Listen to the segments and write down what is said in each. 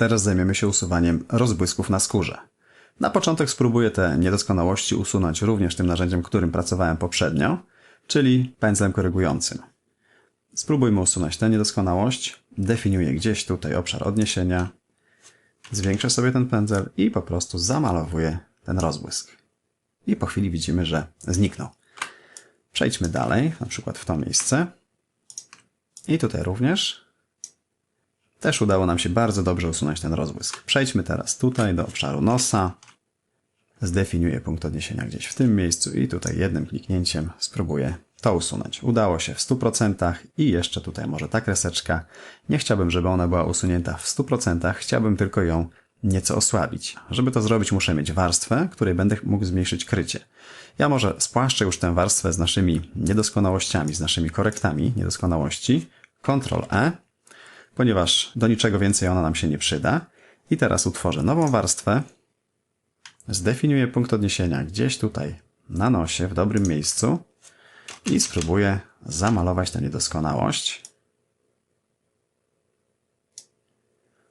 Teraz zajmiemy się usuwaniem rozbłysków na skórze. Na początek spróbuję te niedoskonałości usunąć również tym narzędziem, którym pracowałem poprzednio, czyli pędzlem korygującym. Spróbujmy usunąć tę niedoskonałość. Definiuję gdzieś tutaj obszar odniesienia. Zwiększę sobie ten pędzel i po prostu zamalowuję ten rozbłysk. I po chwili widzimy, że zniknął. Przejdźmy dalej, na przykład w to miejsce. I tutaj również. Też udało nam się bardzo dobrze usunąć ten rozbłysk. Przejdźmy teraz tutaj do obszaru nosa. Zdefiniuję punkt odniesienia gdzieś w tym miejscu i tutaj jednym kliknięciem spróbuję to usunąć. Udało się w 100% i jeszcze tutaj może ta kreseczka. Nie chciałbym, żeby ona była usunięta w 100%, chciałbym tylko ją nieco osłabić. Żeby to zrobić muszę mieć warstwę, której będę mógł zmniejszyć krycie. Ja może spłaszczę już tę warstwę z naszymi niedoskonałościami, z naszymi korektami niedoskonałości. Ctrl E, ponieważ do niczego więcej ona nam się nie przyda. I teraz utworzę nową warstwę. Zdefiniuję punkt odniesienia gdzieś tutaj na nosie, w dobrym miejscu i spróbuję zamalować tę niedoskonałość.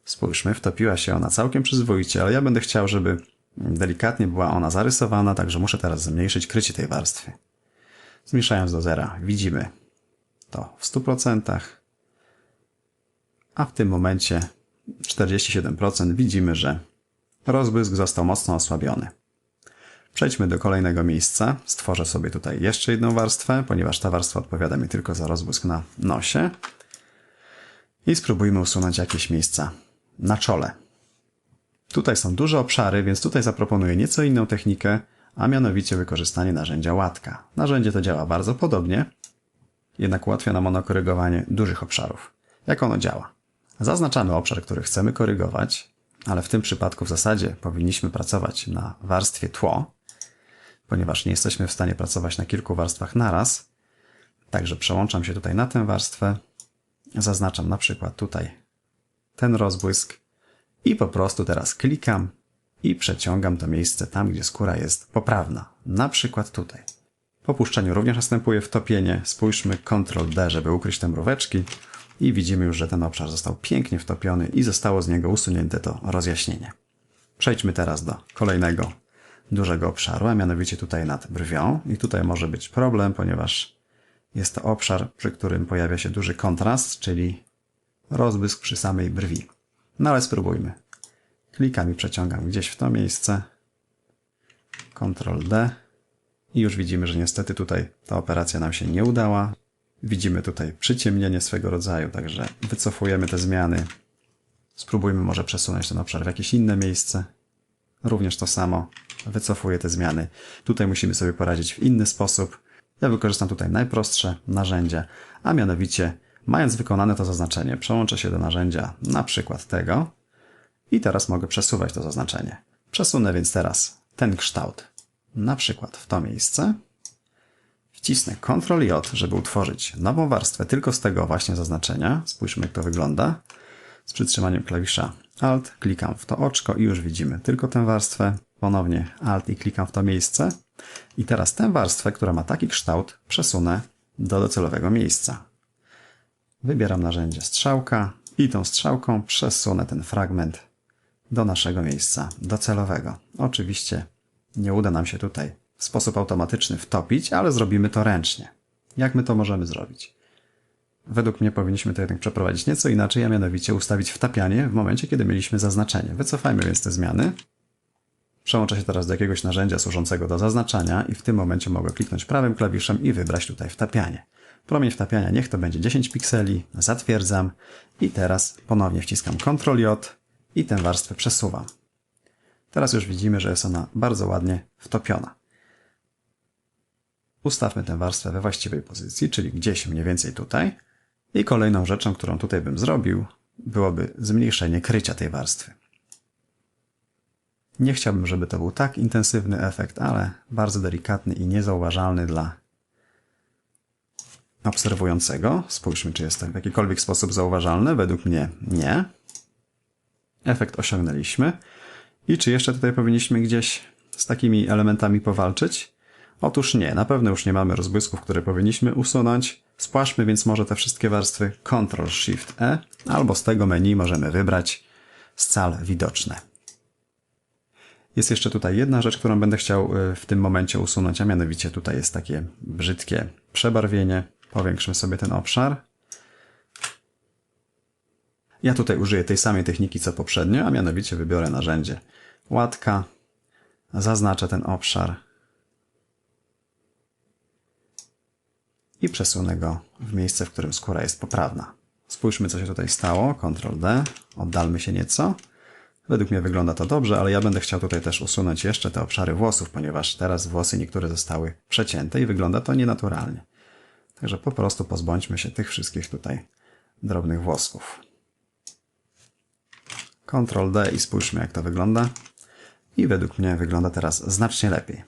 Spójrzmy, wtopiła się ona całkiem przyzwoicie, ale ja będę chciał, żeby delikatnie była ona zarysowana, także muszę teraz zmniejszyć krycie tej warstwy. Zmniejszając do zera widzimy to w 100%, a w tym momencie 47% widzimy, że rozbłysk został mocno osłabiony. Przejdźmy do kolejnego miejsca. Stworzę sobie tutaj jeszcze jedną warstwę, ponieważ ta warstwa odpowiada mi tylko za rozbłysk na nosie. I spróbujmy usunąć jakieś miejsca na czole. Tutaj są duże obszary, więc tutaj zaproponuję nieco inną technikę, a mianowicie wykorzystanie narzędzia łatka. Narzędzie to działa bardzo podobnie, jednak ułatwia nam ono korygowanie dużych obszarów. Jak ono działa? Zaznaczamy obszar, który chcemy korygować, ale w tym przypadku w zasadzie powinniśmy pracować na warstwie tło, ponieważ nie jesteśmy w stanie pracować na kilku warstwach naraz. Także przełączam się tutaj na tę warstwę, zaznaczam na przykład tutaj ten rozbłysk i po prostu teraz klikam i przeciągam to miejsce tam, gdzie skóra jest poprawna. Na przykład tutaj. Po puszczeniu również następuje wtopienie. Spójrzmy Ctrl D, żeby ukryć te mróweczki i widzimy już, że ten obszar został pięknie wtopiony i zostało z niego usunięte to rozjaśnienie. Przejdźmy teraz do kolejnego dużego obszaru, a mianowicie tutaj nad brwią. I tutaj może być problem, ponieważ jest to obszar, przy którym pojawia się duży kontrast, czyli rozbłysk przy samej brwi. No ale spróbujmy. Klikam i przeciągam gdzieś w to miejsce. Ctrl D. I już widzimy, że niestety tutaj ta operacja nam się nie udała. Widzimy tutaj przyciemnienie swego rodzaju, także wycofujemy te zmiany. Spróbujmy może przesunąć ten obszar w jakieś inne miejsce. Również to samo. Wycofuję te zmiany. Tutaj musimy sobie poradzić w inny sposób. Ja wykorzystam tutaj najprostsze narzędzie, a mianowicie mając wykonane to zaznaczenie, przełączę się do narzędzia na przykład tego i teraz mogę przesuwać to zaznaczenie. Przesunę więc teraz ten kształt na przykład w to miejsce. Wcisnę Ctrl J, żeby utworzyć nową warstwę tylko z tego właśnie zaznaczenia. Spójrzmy jak to wygląda. Z przytrzymaniem klawisza Alt klikam w to oczko i już widzimy tylko tę warstwę. Ponownie Alt i klikam w to miejsce. I teraz tę warstwę, która ma taki kształt, przesunę do docelowego miejsca. Wybieram narzędzie strzałka i tą strzałką przesunę ten fragment do naszego miejsca docelowego. Oczywiście nie uda nam się tutaj w sposób automatyczny wtopić, ale zrobimy to ręcznie. Jak my to możemy zrobić? Według mnie powinniśmy to jednak przeprowadzić nieco inaczej, a mianowicie ustawić wtapianie w momencie, kiedy mieliśmy zaznaczenie. Wycofajmy więc te zmiany. Przełączę się teraz do jakiegoś narzędzia służącego do zaznaczania i w tym momencie mogę kliknąć prawym klawiszem i wybrać tutaj wtapianie. Promień wtapiania niech to będzie 10 pikseli, zatwierdzam i teraz ponownie wciskam Ctrl J i tę warstwę przesuwam. Teraz już widzimy, że jest ona bardzo ładnie wtopiona. Ustawmy tę warstwę we właściwej pozycji, czyli gdzieś mniej więcej tutaj. I kolejną rzeczą, którą tutaj bym zrobił, byłoby zmniejszenie krycia tej warstwy. Nie chciałbym, żeby to był tak intensywny efekt, ale bardzo delikatny i niezauważalny dla obserwującego. Spójrzmy, czy jest to w jakikolwiek sposób zauważalne. Według mnie nie. Efekt osiągnęliśmy. I czy jeszcze tutaj powinniśmy gdzieś z takimi elementami powalczyć? Otóż nie, na pewno już nie mamy rozbłysków, które powinniśmy usunąć. Spłaszczmy więc może te wszystkie warstwy Ctrl Shift E, albo z tego menu możemy wybrać scal widoczne. Jest jeszcze tutaj jedna rzecz, którą będę chciał y, w tym momencie usunąć, a mianowicie tutaj jest takie brzydkie przebarwienie. Powiększmy sobie ten obszar. Ja tutaj użyję tej samej techniki co poprzednio, a mianowicie wybiorę narzędzie łatka, zaznaczę ten obszar i przesunę go w miejsce, w którym skóra jest poprawna. Spójrzmy, co się tutaj stało. Ctrl D, oddalmy się nieco. Według mnie wygląda to dobrze, ale ja będę chciał tutaj też usunąć jeszcze te obszary włosów, ponieważ teraz włosy niektóre zostały przecięte i wygląda to nienaturalnie. Także po prostu pozbądźmy się tych wszystkich tutaj drobnych włosków. Ctrl D i spójrzmy jak to wygląda. I według mnie wygląda teraz znacznie lepiej.